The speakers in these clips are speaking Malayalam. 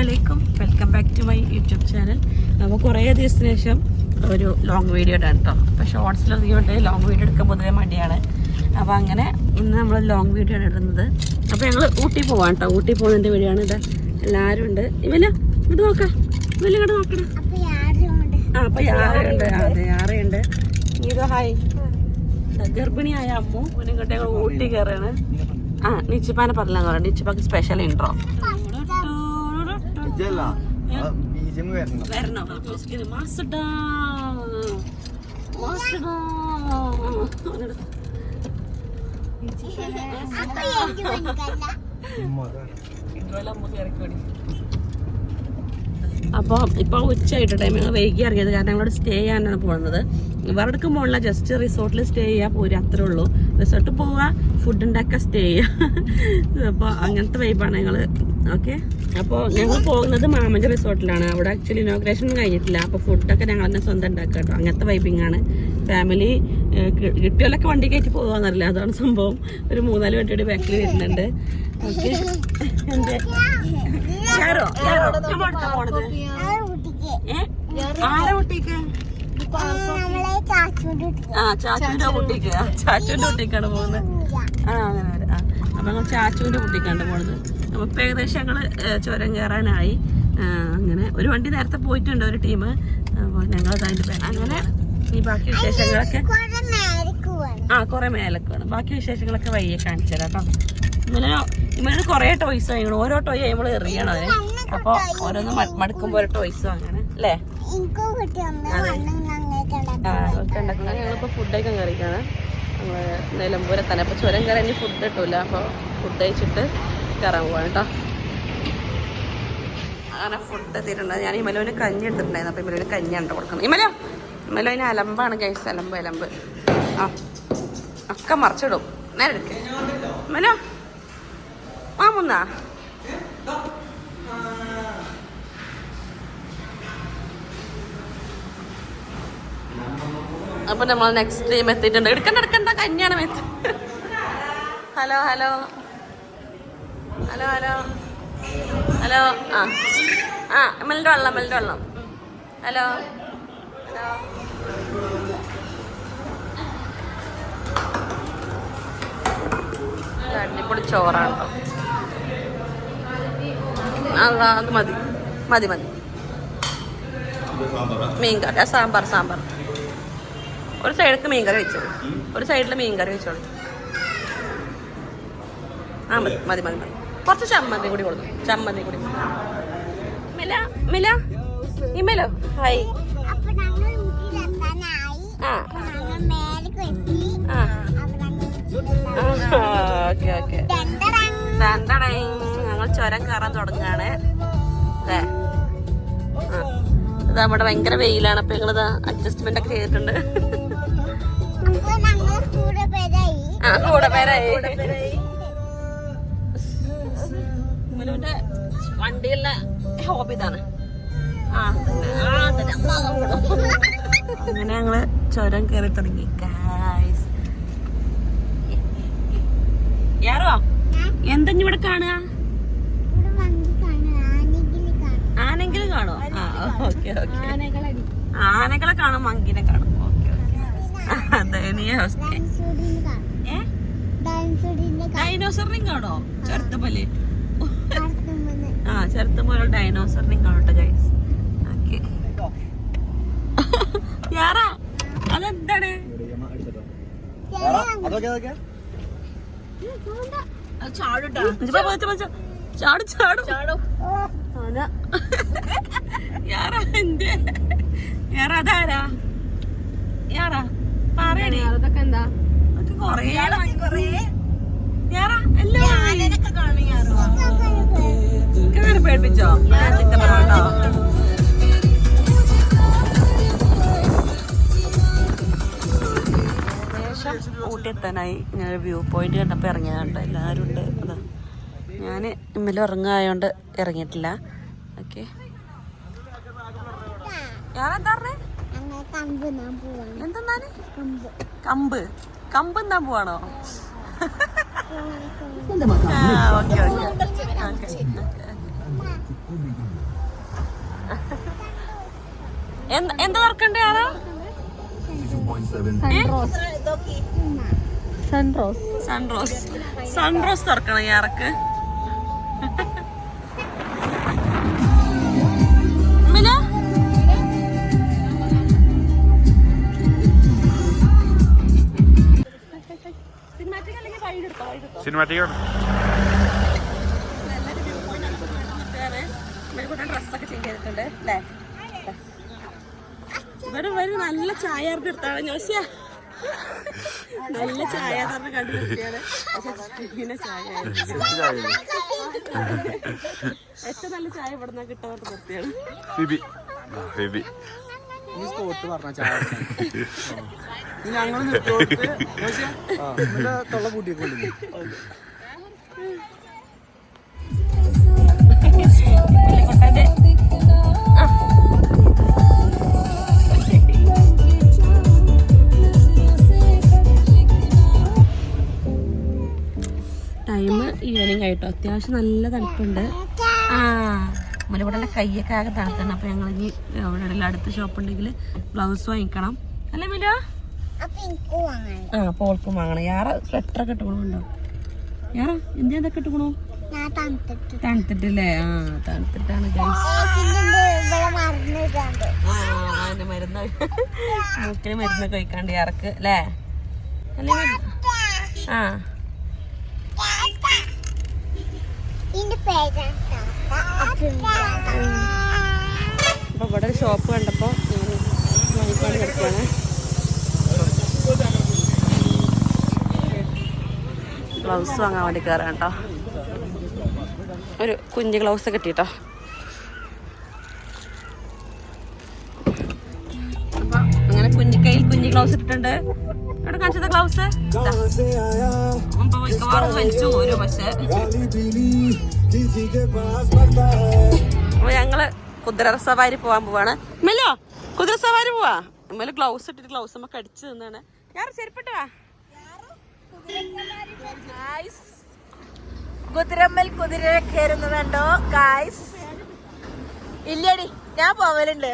അലൈക്കും welcome back to my YouTube channel അപ്പോൾ കുറേ ദിവസത്തിന് ശേഷം ഒരു ലോങ് വീഡിയോ ഇടാൻ കേട്ടോ അപ്പോൾ ഷോർട്സിൽ ഷോർട്സിലധികമുണ്ട് ലോങ് വീഡിയോ എടുക്കാൻ പൊതുവെ മടിയാണ്. അപ്പോൾ അങ്ങനെ ഇന്ന് നമ്മൾ ലോങ് വീഡിയോ ആണ് ഇടുന്നത്. അപ്പോൾ ഞങ്ങൾ ഊട്ടി പോവാം കേട്ടോ ഊട്ടി പോകുന്നതിന്റെ വീഡിയോ ആണ് ഇത്. എല്ലാവരും ഉണ്ട്. ഇവല്ല ഇങ്ങോട്ട് നോക്കാം. ഇവല്ല ഇങ്ങോട്ട് നോക്കണം ആ അപ്പോൾ യാറുണ്ട് അതെ യാറുണ്ട് ഇതോ ഹായ് ഗർഭിണിയായ അമ്മു. പിന്നെ ഇങ്ങോട്ട് ഞങ്ങൾ ഊട്ടി കയറാണ് ആ നിച്ചിപ്പാനെ പറഞ്ഞാൽ നിച്ചിപ്പാക്ക് സ്പെഷ്യൽ ഇൻട്രോ ഇതല്ല. ബീജം വരണം. വരണം. ഇത് മാസടാ മാസടാ അപ്പോൾ ഇപ്പോൾ ഉച്ചയായിട്ട് ടൈം ഞങ്ങൾ വൈകി ഇറങ്ങിയത്. കാരണം ഞങ്ങളോട് സ്റ്റേ ചെയ്യാനാണ് പോകുന്നത് വേറെ പോകണില്ല ജസ്റ്റ് റിസോർട്ടിൽ സ്റ്റേ ചെയ്യാൻ പോരും. അത്രേ ഉള്ളൂ. റിസോർട്ടിൽ പോവുക ഫുഡ് ഉണ്ടാക്കുക സ്റ്റേ ചെയ്യുക അപ്പോൾ അങ്ങനത്തെ വൈബാണ് ഞങ്ങൾ ഓക്കെ? അപ്പോൾ ഞങ്ങൾ പോകുന്നത് മാമന്റെ റിസോർട്ടിലാണ്. അവിടെ ആക്ച്വലി ഇനോഗ്രേഷൻ കഴിഞ്ഞിട്ടില്ല. അപ്പോൾ ഫുഡൊക്കെ ഞങ്ങൾ തന്നെ സ്വന്തം ഉണ്ടാക്കുക കേട്ടോ. അങ്ങനത്തെ വൈബിങ് ആണ്. ഫാമിലി കിട്ടിയാലൊക്കെ വണ്ടി കയറ്റി പോകാമെന്നറിയില്ല അതാണ് സംഭവം. ഒരു മൂന്നാൽ വണ്ടിയുടെ ബാക്കിൽ വരുന്നുണ്ട്. പോണത് ആ ചാച്ചുവിന്റെ കുട്ടിക്കാണ് പോകുന്നത്. ആ അങ്ങനെ അപ്പൊ ഞങ്ങൾ ചാച്ചുവിന്റെ കുട്ടിക്കാണ് പോകുന്നത് അപ്പൊ ഇപ്പൊ ഏകദേശം ഞങ്ങൾ ചുരം കയറാനായി. അങ്ങനെ ഒരു വണ്ടി നേരത്തെ പോയിട്ടുണ്ട് ഒരു ടീം. അപ്പോൾ ഞങ്ങൾ അതിന്റെ അങ്ങനെ ഈ ബാക്കി വിശേഷങ്ങളൊക്കെ? ആ കുറേ മേലൊക്കെ വേണം ബാക്കി വിശേഷങ്ങളൊക്കെ വയ്യെ കാണിച്ചു തരാം കേട്ടോ. ഇങ്ങനെ ഇങ്ങനെ കുറേ ടോയ്സ് വാങ്ങിക്കണം. ഓരോ ടോയ് നമ്മൾ എറിയണം അതിന് അപ്പോൾ ഓരോന്ന് മടുക്കുമ്പോൾ ഓരോ ടോയ്സ് വാങ്ങണം അല്ലേ? ആ ഞങ്ങളിപ്പോൾ ഫുഡൊക്കെ കറിക്കാണ് നമ്മൾ നിലമ്പൂരെ തന്നെ അപ്പോൾ ചുരം കയറി ഇനി ഫുഡ് കിട്ടൂല. അപ്പോൾ ഫുഡ് കഴിച്ചിട്ട് കയറാൻ പോവാണ് കേട്ടോ. അങ്ങനെ ഫുഡ് എത്തിയിട്ടുണ്ട്. ഞാൻ ഇമലോന് കഞ്ഞി എടുത്തിട്ടുണ്ടായിരുന്നു. അപ്പോൾ ഇമലോന് കഞ്ഞിയാണ് കൊടുക്കണം. ഇമലോ ഇമലോന് അലമ്പാണ് ഗൈസ് അലമ്പ് അലമ്പ്. ആ ഒക്കെ മറിച്ചിടും. നേരെ എടുക്ക. ഇമലോ വാമുന്നാ അപ്പൊ നമ്മൾ നെക്സ്റ്റ് ടൈം എത്തിയിട്ടുണ്ട്. എടുക്കണ്ട എടുക്കണ്ട. കഞ്ഞിയാണ് meth hello hello. Hello hello hello ആ. ആ മെല്ലിന്റെ വെള്ളം മെല്ലിന്റെ വെള്ളം. ഹലോ ഹലോ അടിപൊളി ചോറാണ് അത് മതി. മതി മതി. മീൻകറി. ആ സാമ്പാർ സാമ്പാർ. ഒരു സൈഡിലേക്ക് മീൻകറി വെച്ചോളൂ. ഒരു സൈഡിൽ മീൻകറി വെച്ചോളൂ. ആ മതി മതി മതി മതി. കുറച്ച് ചമ്മന്തി കൂടി കൊടുക്കും ചമ്മന്തി കൂടി. മില മില ഇമ്മലോ ഹായ്. ആ. ആ. Okay okay. രണ്ടടൈ ഞങ്ങൾ ചുരം കയറാൻ തുടങ്ങുകയാണ്. അല്ലേ ഇത് നമ്മുടെ ഭയങ്കര വെയിലാണ്. അപ്പൊ ഞങ്ങളിത് അഡ്ജസ്റ്റ്മെന്റ് ഒക്കെ ചെയ്തിട്ടുണ്ട്. ആ കൂടെ പേരായി. ഇവനുവിന്റെ വണ്ടിയുള്ള ഹോബി ഇതാണ്. അങ്ങനെ ഞങ്ങൾ ചുരം കയറി തുടങ്ങി. യാറോ? എന്തെങ്കിലും ഇവിടെ കാണുക? ആനെങ്കിലും കാണോ. ആ ഓക്കെ ഓക്കെ. ആനകളെ കാണും മങ്കിനെ കാണും. Okay okay. ദയനീയ അവസ്ഥ. ഏ? ഡൈനോസറിനെയും കാണോ ചെറുത്തപ്പല്ലേ ആ ചെറുത്തപോലെ ഡൈനോസറിനെ കാണട്ടെ ഗൈസ് ഓക്കെ. യാറാ അതെന്താണ്? അതൊക്കെ അതൊക്കെ ചാടുട്ടാ ചാടും ചാടും. ചാടും. ആന യാറാ എന്തേ? യാറാ അതാരാ? യാറാ പറയണേ അതൊക്കെ എന്താ? അതൊക്കെ കൊറേ കൊറേ. യാറാ എല്ലാം അങ്ങനെ പേടിപ്പിച്ചോ ഞാൻ ചിക്കൻ ഏകദേശം ഊട്ടി എത്താനായി ഞാൻ വ്യൂ പോയിന്റ് കണ്ടപ്പോൾ ഇറങ്ങിയതുണ്ട് എല്ലാവരും ഉണ്ട്. അതാ. ഞാൻ ഇമ്മലും ഇറങ്ങായോണ്ട് ഇറങ്ങിയിട്ടില്ല. ഓക്കെ. എന്താ എന്തെന്നാണ്? കമ്പ്. കമ്പ്. എന്നാ പോവാണോ? എന്ത് വർക്കണ്ടേ ആരാ? സൺറോസ് സൺറോസ് സൺറോസ് തുറക്കണം ഞാറക്ക് മില? ഡ്രസ് ഒക്കെ ചേഞ്ച് ചെയ്തിട്ടുണ്ട് അല്ലേ ഇവിടെ വരും നല്ല ചായ ആർക്ക് എടുത്താണ് ജോസിയ. നല്ല ചായ കണ്ടു ആയിരുന്നു. ഏറ്റവും നല്ല ചായ ഇവിടെ നിന്ന് കിട്ടാൻ നിർത്തിയാണ് ബിബി സ്പോട്ട് പറഞ്ഞ ചായ ഞങ്ങൾ ടൈം ഈവനിങ് ആയിട്ടോ. അത്യാവശ്യം നല്ല തണുപ്പുണ്ട്. ആ മുലകൂടെ കൈയൊക്കെ ആകെ തണുത്താണ് അപ്പോൾ ഞങ്ങൾ ഇനി അവിടെ അടുത്ത ഷോപ്പ് ഉണ്ടെങ്കിൽ ബ്ലൗസ് വാങ്ങിക്കണം. അല്ലേ മിലോ ആ പോൾക്കും വാങ്ങണം. യാറെ സ്വെറ്ററൊക്കെ ഇട്ടുകൊണ്ടോ യാറ എന്ത് ഇതൊക്കെ ഇട്ടുകൊണോ തണുത്തിട്ടില്ലേ? ആ തണുത്തിട്ടാണ് അതിന്റെ മരുന്ന് മൂക്കിന് മരുന്ന് കഴിക്കാണ്ട് ഇറക്ക് അല്ലേ? അല്ലേ ആ. അപ്പൊ ഇവിടെ ഒരു ഷോപ്പ് കണ്ടപ്പോ വാങ്ങിക്കാൻ കിടക്കുകയാണ് ഗ്ലൗസ് വാങ്ങാൻ വേണ്ടി കയറാം കേട്ടോ. ഒരു കുഞ്ഞ് ഗ്ലൗസ് കിട്ടിട്ടോ അപ്പൊ അങ്ങനെ കുഞ്ഞി കയ്യിൽ കുഞ്ഞി ഗ്ലൗസ് ഇട്ടിട്ടുണ്ട്. ഇവിടെ കാണിച്ചത് ഗ്ലൗസ്? മിക്കവാറും വലിച്ചു പോരും പക്ഷെ അപ്പൊ ഞങ്ങൾ കുതിര സവാരി പോവാൻ പോവാണ്. മെല്ലോ കുതിര സവാരി പോവാ. മെല്ലോ ഗ്ലൗസ് ഇട്ടിട്ട് ഗ്ലൗസ് നമുക്ക് അടിച്ചു നിന്നാണ്. ഞാൻ ചെരുപ്പിട്ട് വാ. കുതിരമ്മൽ കുതിര കയറുന്നതുണ്ടോ ഗായ്സ് ഇല്ലടി ഞാൻ പോവലുണ്ട്.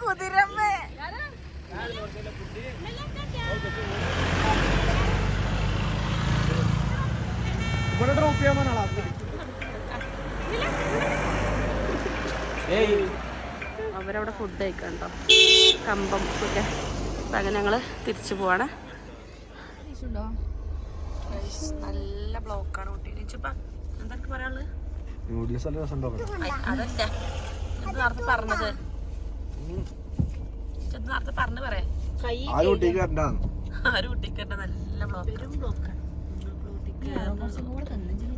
കുതിരമ്മ. ഇവിടെ ഡ്രോപ്പ് ചെയ്യാൻ പറഞ്ഞാളാ അവരവിടെ ഫുഡ് കഴിക്കണ്ടോ കമ്പം ഒക്കെ. അങ്ങനെ ഞങ്ങൾ തിരിച്ചു പോവാണ്. നല്ല ബ്ലോക്കാണ് കുട്ടി. എന്തൊക്കെ പറയാനുള്ളത്? അതല്ല. നേരത്തെ പറഞ്ഞത്. നേരത്തെ പറഞ്ഞു പറയാ ആരും കുട്ടിക്കണ്ട നല്ല ബ്ലോക്ക്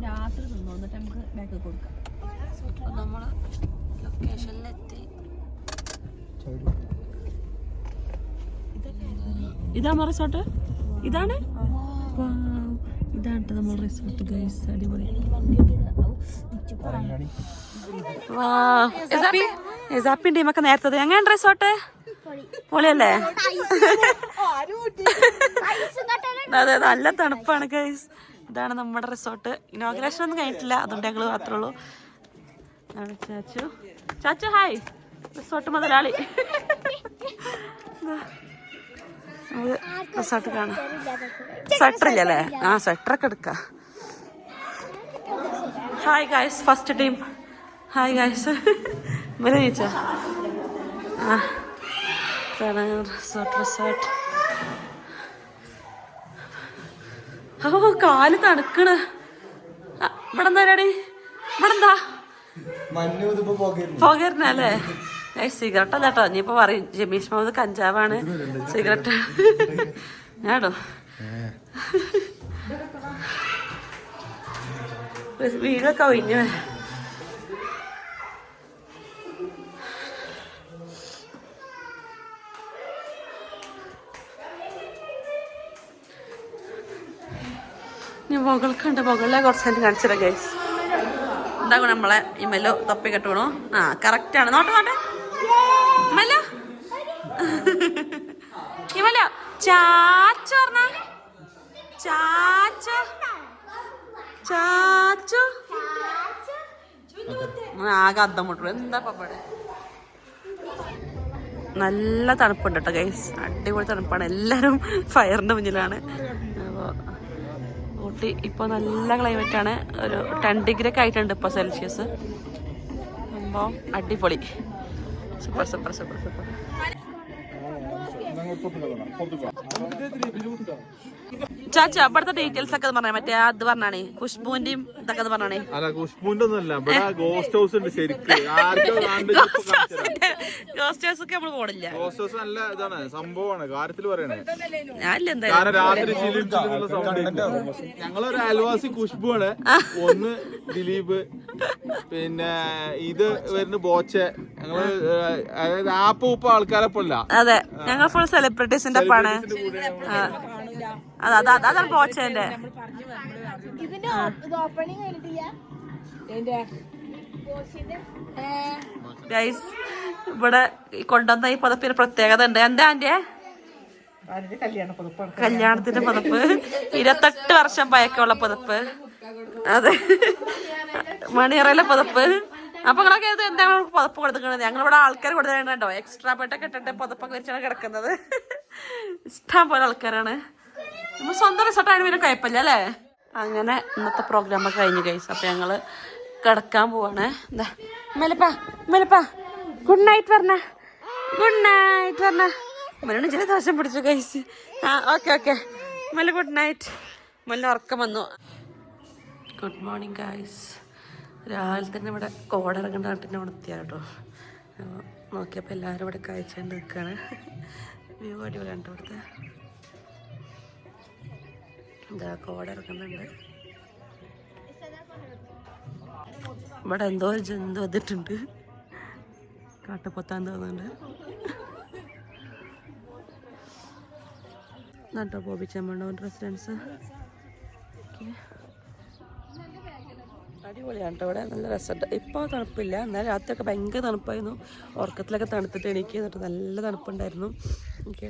രാത്രി തിന്നു. എന്നിട്ട് നമുക്ക് ബാക്ക് കൊടുക്കാം. അപ്പൊ നമ്മൾ ലൊക്കേഷനിലെത്തി ഇതാ റിസോർട്ട് ഇതാണ്. ഇതാണ് നമ്മൾ റിസോർട്ട് ഗൈസ് അടിപൊളി. എസാപ്പിന്റെ ടീമൊക്കെ നേരത്തെ എങ്ങനെയുണ്ട് റിസോർട്ട് പൊളിയല്ലേ? അതെ നല്ല തണുപ്പാണ് ഗൈസ് ഇതാണ് നമ്മുടെ റിസോർട്ട് ഇനോഗ്രേഷൻ ഒന്നും കഴിഞ്ഞിട്ടില്ല. അതുകൊണ്ട് ഞങ്ങൾ മാത്രമേ ഉള്ളൂ. ചാച്ചു. ചാച്ചു ഹായ് റിസോർട്ട് മുതലാളി. റിസോർട്ട് കാണാം. സ്വെറ്റർ ഇല്ലല്ലേ ആ സ്വെറ്ററൊക്കെ എടുക്ക. Hi guys first team hi guys ഇവരെ നീച്ചോ ആ റിസോർട്ട് റിസോർട്ട്. ഓ കാൽ തണുക്കണ്. ഇവിടെന്താ ഇവിടെ എന്താ പരിപാടി? ഇവിടെ എന്താ മഞ്ഞു ഇതിപ്പോ പോകരുന്നല്ലേ ഏ സിഗരറ്റ് അല്ല കേട്ടോ. ഇനിയിപ്പോ പറയും ജമീഷ് മുഹമ്മദ് കഞ്ചാവാണ്. സിഗരറ്റ് ഞാടോ? വീടൊക്കെ ഒഴിഞ്ഞു ഇനി മുകൾക്കുണ്ട്. മുകളിലെ കുറച്ച് കാണിച്ചിടാം ഗൈസ് എന്താകും നമ്മളെ ഈ മെല്ലോ തൊപ്പി കെട്ടുകണോ ആ കറക്റ്റ് ആണ്. നോട്ടെ നോട്ടെ. ഈ ഇമ്മല്ലോ ചാച്ചു പറഞ്ഞ. ചാച്ചു. ചാച്ചു. ആകെ അന്തം മുട്ടു എന്താ പപ്പടെ നല്ല തണുപ്പുണ്ട് കേട്ടോ ഗൈസ് അടിപൊളി തണുപ്പാണ്. എല്ലാവരും ഫയറിന്റെ മുന്നിലാണ്. ഊട്ടി ഇപ്പോൾ നല്ല ക്ലൈമറ്റ് ആണ്. ഒരു ടെൻ ഡിഗ്രി ഒക്കെ ആയിട്ടുണ്ട് ഇപ്പോൾ സെൽഷ്യസ് അപ്പോൾ അടിപൊളി. സൂപ്പർ സൂപ്പർ സൂപ്പർ സൂപ്പർ ചാച്ച അവിടുത്തെ ഡീറ്റെയിൽസ് ഒക്കെ പറഞ്ഞേ. മറ്റേ അത് പറഞ്ഞാണേ ഖുഷ്ബുവിന്റെയും ഇതൊക്കെ പറഞ്ഞേ പറഞ്ഞാണേ. അല്ല കുഷ്പൂന്റെ ഒന്നുമല്ല ഇവിടെ ഗോസ്റ്റ് ഹൗസ് ഉണ്ട് ശരിക്കും. ഗോസ്റ്റ് ഹൗസ് ഒക്കെ നമ്മൾ പോണില്ല. ഗോസ്റ്റ് ഹൗസ് നല്ല ഇതാണ് സംഭവമാണ് കാര്യത്തിൽ പറയണേ. ഞാനില്ല എന്തായാലും. കാരണം രാത്രി ചിലിം ചിലിന്നുള്ള സൗണ്ട് ഞങ്ങളൊരു അയൽവാസി ആണ് ഒന്ന് ദിലീപ് പിന്നെ ഇത് വരുന്ന ബോച്ചെ. ഞങ്ങൾ അതായത് ആപ്പ് ഉപ്പ ആൾക്കാരെ പോലെ അതെ ഞങ്ങൾ ഫുൾ സെലിബ്രിറ്റീസിന്റെ ഒപ്പാണ്. അതാ അതാ അതാണ് പോച്ചേന്റെ. ഇതിന്റെ ഇത് ഓപ്പണിംഗ് കഴിഞ്ഞിട്ടില്ല ഗൈസ് ഇവിടെ കൊണ്ടുവന്ന ഈ പതപ്പിന് പ്രത്യേകത ഉണ്ട്. എന്താ ആന്റെ കല്യാണത്തിന്റെ പദപ്പ് ഇരുപത്തെട്ട് വർഷം പഴക്കമുള്ള പദപ്പ് അതെ. മണിയറയിലെ പദപ്പ് അപ്പൊ നിങ്ങളൊക്കെ ഇത് എന്താണ് പദപ്പ് കൊടുക്കുന്നത് ഞങ്ങളിവിടെ ആൾക്കാർ കൊടുത്തിട്ടുണ്ടോ എക്സ്ട്രാ പെട്ടൊക്കെ ഇട്ടിട്ട് പദപ്പൊക്കെ വെച്ചാണ് കിടക്കുന്നത്. ഇഷ്ടം പോലെ ആൾക്കാരാണ്. നമ്മൾ സ്വന്തം റിസോർട്ടാണ് പിന്നെ കുഴപ്പമില്ല അല്ലേ? അങ്ങനെ ഇന്നത്തെ പ്രോഗ്രാം ഒക്കെ കഴിഞ്ഞു കഴിച്ചു അപ്പൊ ഞങ്ങൾ കിടക്കാൻ പോവാണ്. എന്താ മെലപ്പാ മെലപ്പാ ഗുഡ് നൈറ്റ് പറഞ്ഞ. ഗുഡ് നൈറ്റ് പറഞ്ഞ. മലയാളം ചില ദോഷം പിടിച്ചു കൈസ് ആ ഓക്കെ ഓക്കെ മല ഗുഡ് നൈറ്റ് മല ഉറക്കം വന്നു. ഗുഡ് മോർണിംഗ് ഗൈസ് രാവിലെ തന്നെ ഇവിടെ കോടിറങ്ങേണ്ട നാട്ടിന്റെ അവിടെ എത്തിയ കേട്ടോ. നോക്കിയപ്പോൾ എല്ലാവരും ഇവിടെ കാഴ്ച നിൽക്കുകയാണ് വ്യൂ അടിപൊളിയാണ് കേട്ടോ ഇവിടുത്തെ. എന്താ കോടിറങ്ങുന്നുണ്ട് ഇവിടെ എന്തോ ജന്തു വന്നിട്ടുണ്ട്. കാട്ടപ്പൊത്താൻ തോന്നുന്നുണ്ട്. നട്ടോ ബോബി ചെമ്മണ്ണവൻ റെസിഡൻസ്. അടിപൊളിയാണ് കേട്ടോ ഇവിടെ. നല്ല രസമുണ്ട്. ഇപ്പോൾ തണുപ്പില്ല. എന്നാൽ രാത്രിയൊക്കെ ഭയങ്കര തണുപ്പായിരുന്നു. ഉറക്കത്തിലൊക്കെ തണുത്തിട്ട് എനിക്ക് എന്നിട്ട് നല്ല തണുപ്പുണ്ടായിരുന്നു. എനിക്ക്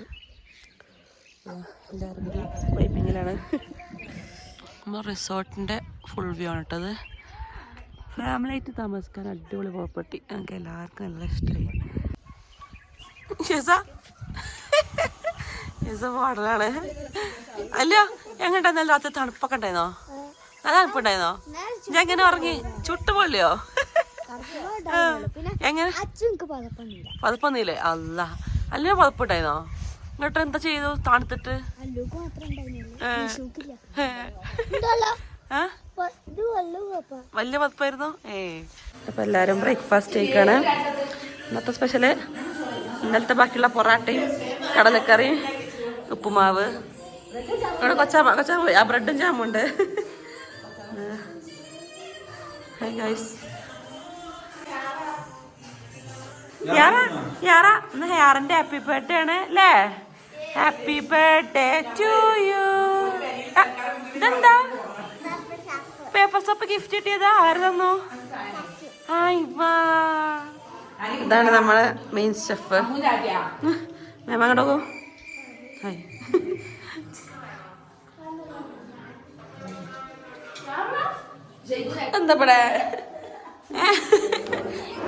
എല്ലാവരും കൂടി വൈപ്പിങ്ങിലാണ് നമ്മൾ റിസോർട്ടിന്റെ ഫുൾ വ്യൂ ആണ് കേട്ടത് ഫാമിലി ആയിട്ട് താമസിക്കാൻ അടിപൊളി പ്രോപ്പർട്ടി ഞങ്ങൾക്ക് എല്ലാവർക്കും നല്ല ഇഷ്ടമായി. മോഡലാണ് അല്ല എങ്ങോട്ടാ രാത്രി തണുപ്പൊക്കെ ഉണ്ടായിരുന്നോ? നല്ല തണുപ്പുണ്ടായിരുന്നോ? ഞാൻ എങ്ങനെ ഉറങ്ങി? ചുട്ടുപൊള്ളിയോ എങ്ങനെ? പതപ്പൊന്നുമില്ലേ. അല്ല അല്ല പതപ്പുണ്ടായിരുന്നോ എന്നിട്ട് എന്താ ചെയ്തു? തണുത്തിട്ട്? വലിയ പതപ്പായിരുന്നു ഏ. അപ്പൊ എല്ലാരും ബ്രേക്ക്ഫാസ്റ്റ് കഴിക്കാണ്. ഇന്നത്തെ സ്പെഷ്യൽ ഇന്നലത്തെ ബാക്കിയുള്ള പൊറാട്ടയും കടലക്കറിയും ഉപ്പുമാവ്. ഇവിടെ കൊച്ചാമ കൊച്ചാമ പോയി. ആ ബ്രെഡും ജാമുണ്ട് യാറ യാറ ഇന്ന് ഹെയറിന്റെ ഹാപ്പി ബർത്ത്ഡേ ആണ് അല്ലേ? ഹാപ്പി ബർത്ത്ഡേ ടു യു ഇതെന്താ? പേപ്പർ സപ്പ് ഗിഫ്റ്റ് കിട്ടിയത്? ആര് തന്നു? ഇതാണ് നമ്മളെ മെയിൻ ഷെഫ് മാം അങ്ങോട്ട് പോകൂ എന്താ ഇവിടെ?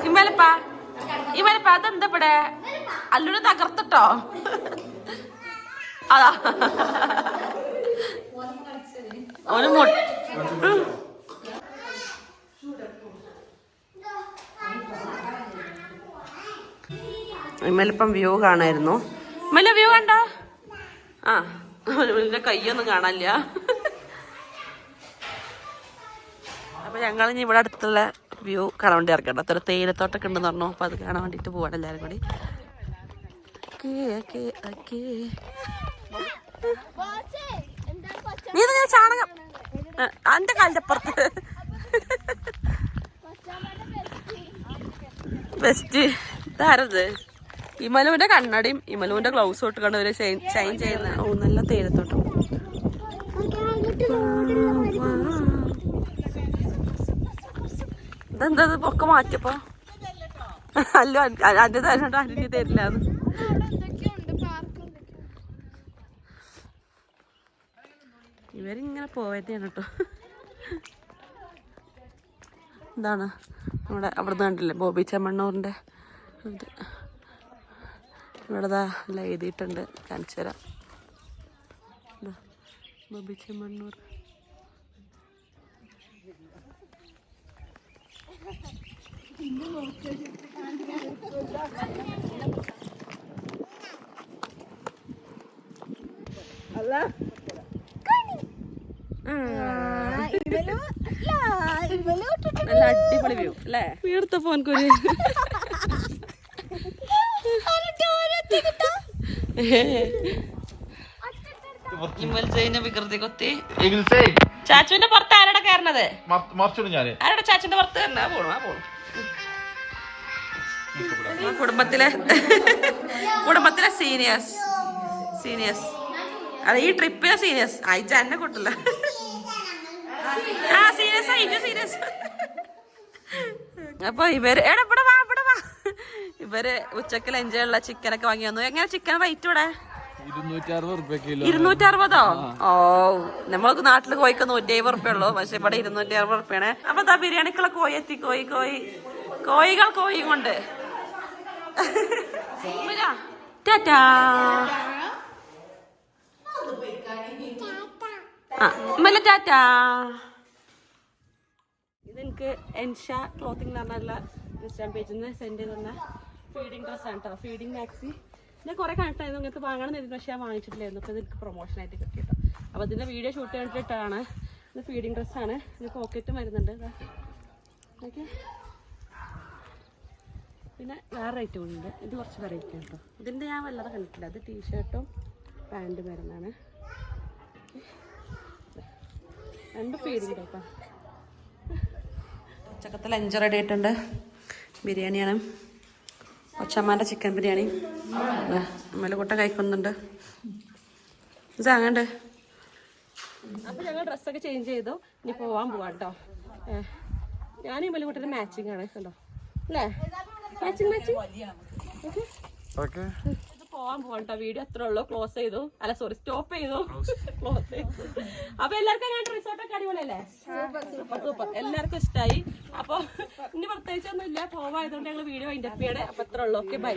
ഇമ്മലപ്പാ ഇമ്മലപ്പാ അതെന്താ ഇവിടെ? അല്ലൂടെ തകർത്തിട്ടോ? അതാ. മുട്ട ഇമ്മലിപ്പം വ്യൂ കാണായിരുന്നു. ഇമ്മല വ്യൂ കണ്ടോ? ആ ഇമ്മലിന്റെ കയ്യൊന്നും കാണാനില്ല. അപ്പൊ ഞങ്ങൾ ഇനി ഇവിടെ അടുത്തുള്ള വ്യൂ കാണാൻ വേണ്ടി ഇറക്കണ്ട അത്ര തേയിലത്തോട്ടൊക്കെ ഉണ്ടെന്ന് പറഞ്ഞു. അപ്പൊ അത് കാണാൻ വേണ്ടിട്ട് പോവാണ് എല്ലാരും കൂടി. Okay, okay, okay. നീ ഞാൻ ചാണകം. അന്റെ കാലിന്റെ അപ്പുറത്ത് ബെസ്റ്റ് ഇതാരത്? ഇമലുവിന്റെ കണ്ണടിയും ഇമലുവിന്റെ ഗ്ലൗസ് ഇട്ട് കണ്ട് ഒരു ഷൈൻ ചെയ്യുന്ന ഓ നല്ല തേരത്തോട്ടം ഇതെന്താ പൊക്കെ മാറ്റിയപ്പോ? അല്ലോ അന്റെ തരണോ അന്റെ തരില്ല ഇവരിങ്ങനെ പോയതാണ് കേട്ടോ എന്താണ് നമ്മുടെ അവിടുന്ന് കണ്ടില്ലേ ബോബി ചെമ്മണ്ണൂറിന്റെ ഇത്. ഇവിടെ ദാ എല്ലാം എഴുതിയിട്ടുണ്ട്. കാണിച്ചു തരാം. ബോബി ചെമ്മണ്ണൂർ. ഇവലും നല്ല അടിപൊളി വ്യൂ അല്ലേ? വീർത്ത ഫോൺ കുരി ചാച്ചുവിന്റെ പുറത്ത് ആരുടെ കയറണത്? ആരുടെ ചാച്ചുവിന്റെ പുറത്ത്? കയറണ പോണു ആ പോണു. കുടുംബത്തിലെ കുടുംബത്തിലെ സീനിയേഴ്സ് സീനിയേഴ്സ് അതെ ഈ ട്രിപ്പിലെ സീനിയേഴ്സ് അയച്ച എന്നെ കൂട്ടില്ല ആ സീരിയസ് ആയിട്ട് സീരിയസ് അപ്പൊ ഇവർ എടാ ഇവിടെ വാ ഇവിടെ വാ. ഇവർ ഉച്ചയ്ക്ക് ലഞ്ചുള്ള ചിക്കനൊക്കെ വാങ്ങി വന്നു. എങ്ങനെ ചിക്കൻ റേറ്റ് ഇവിടെ? ഇരുന്നൂറ്റി അറുപത് ഓ നമ്മൾക്ക് നാട്ടിൽ കോയിക്ക് നൂറ്റി അമ്പത് റുപ്യ ഉള്ളൂ. പക്ഷെ ഇവിടെ ഇരുന്നൂറ്റി അറുപത് റുപ്യാണ് അപ്പൊ ദാ ബിരിയാണിക്കുള്ള കോഴി എത്തി കോയി കോയി കോയികൾ കോയി കൊണ്ട്. ടാറ്റാ ആ ഉമ്മല്ല ടാറ്റാ? ഇതെനിക്ക് എൻഷ ക്ലോത്തിങ് എന്ന് പറഞ്ഞുള്ള ഇൻസ്റ്റാഗ്രാം പേജിൽ നിന്ന് സെൻഡ് ചെയ്ത് തന്ന ഫീഡിങ് ഡ്രസ്സാണ് കേട്ടോ ഫീഡിങ് മാക്സി ഞാൻ കുറെ കണ്ടിട്ടായിരുന്നു ഇങ്ങനത്തെ വാങ്ങണം എന്ന് പക്ഷേ ഞാൻ വാങ്ങിച്ചിട്ടില്ലായിരുന്നു. അപ്പോൾ ഇതെനിക്ക് പ്രൊമോഷൻ ആയിട്ട് കിട്ടി കേട്ടോ അപ്പോൾ ഇതിന്റെ വീഡിയോ ഷൂട്ട് ചെയ്തിട്ടാണ് ഇത് ഫീഡിങ് ഡ്രസ്സാണ് ഇത് പോക്കറ്റും വരുന്നുണ്ട് ഇതാ. ഓക്കെ. പിന്നെ വേറെ ഐറ്റം ഉണ്ട്. ഇത് കുറച്ച് വെറൈറ്റി കേട്ടോ ഇതിന്റെ ഞാൻ വല്ലാതെ കണ്ടിട്ടില്ല. അത് ടീഷർട്ടും പാന്റും വരുന്നതാണ് രണ്ട് ഫീഡിങ് ടൈപ്പാണ് ഉച്ചക്കത്തെ ലഞ്ച് റെഡി ആയിട്ടുണ്ട്. ബിരിയാണിയാണ്. ഒച്ചമ്മാന്റെ ചിക്കൻ ബിരിയാണി. അമ്മലക്കൂട്ട കഴിക്കുന്നുണ്ട്. ഇത് അങ്ങണ്ട് അപ്പൊ ഞങ്ങൾ ഡ്രസ്സൊക്കെ ചേഞ്ച് ചെയ്തു. ഇനി പോവാൻ പോവാം കേട്ടോ. ഞാൻ ഈ മലക്കൂട്ടിന്റെ മാച്ചിങ് ആണ് കണ്ടോ അല്ലേ? മാച്ചിങ് മാച്ചിങ് ഓക്കെ പോവാൻ പോകണ്ട. വീഡിയോ അത്രേ ഉള്ളൂ. ക്ലോസ് ചെയ്തു. അല്ല സോറി സ്റ്റോപ്പ് ചെയ്തു. ക്ലോസ് ചെയ്തു. അപ്പൊ എല്ലാവർക്കും ഞാൻ റിസോർട്ടൊക്കെ അടിപൊളിയല്ലേ? സൂപ്പർ സൂപ്പർ എല്ലാവർക്കും ഇഷ്ടമായി അപ്പൊ ഇനി പ്രത്യേകിച്ചൊന്നും ഇല്ല പോവായതുകൊണ്ട് ഞങ്ങൾ വീഡിയോ അപ്പിയാണ് അപ്പൊ അത്രേ ഉള്ളൂ. Okay bye